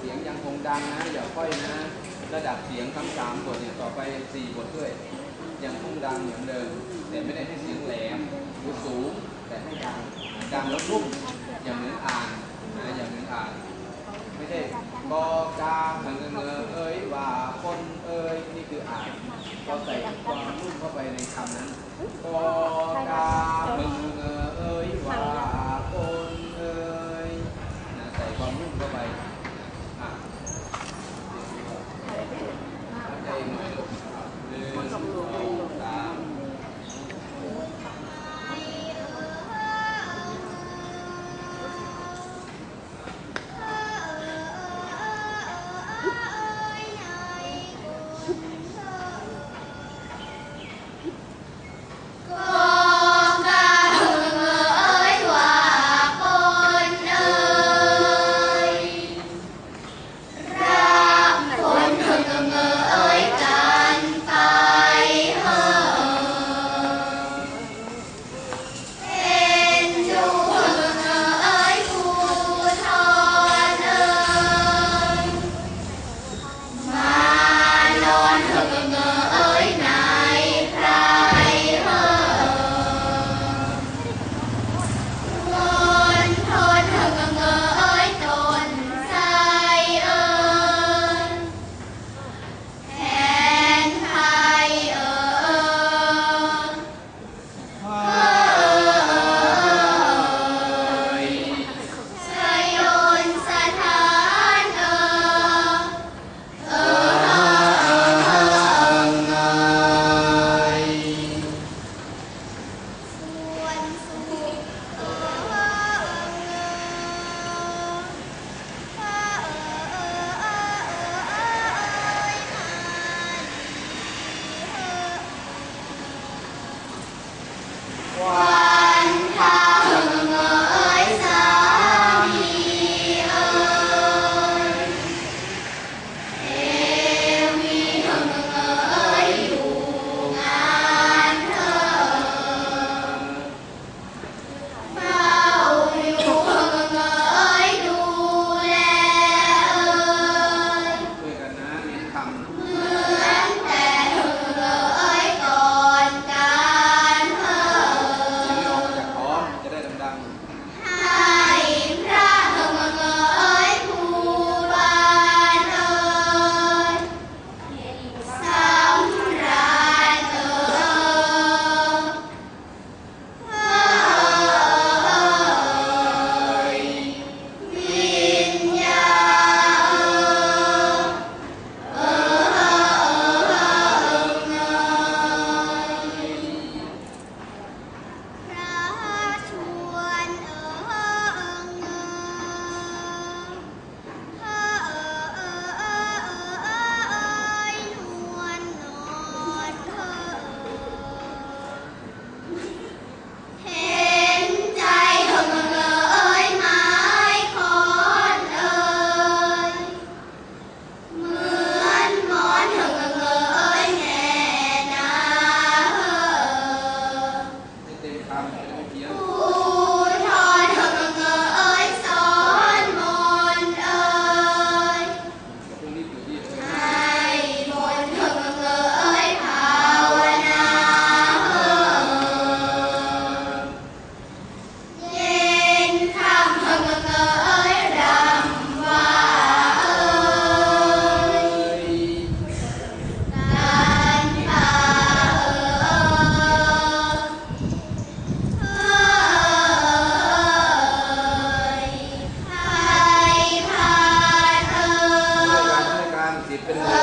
เสียงยังคงดังนะอย่าค่อยนะ ระดับเสียงทั้งสามบทเนี่ยต่อไปสี่บทด้วย ยังคงดังเหมือนเดิม แต่ไม่ได้ให้เสียงแหลมหรือสูง แต่ให้ดังดังแล้วนุ่มอย่างเหมือนอ่านนะอย่างเหมือนอ่าน ไม่ใช่บอกาเงอเงอเอ้ยว่าคนเอ้ยนี่คืออ่านเราใส่ความนุ่มเข้าไปในคำนั้นบอกอ Wow. sleep in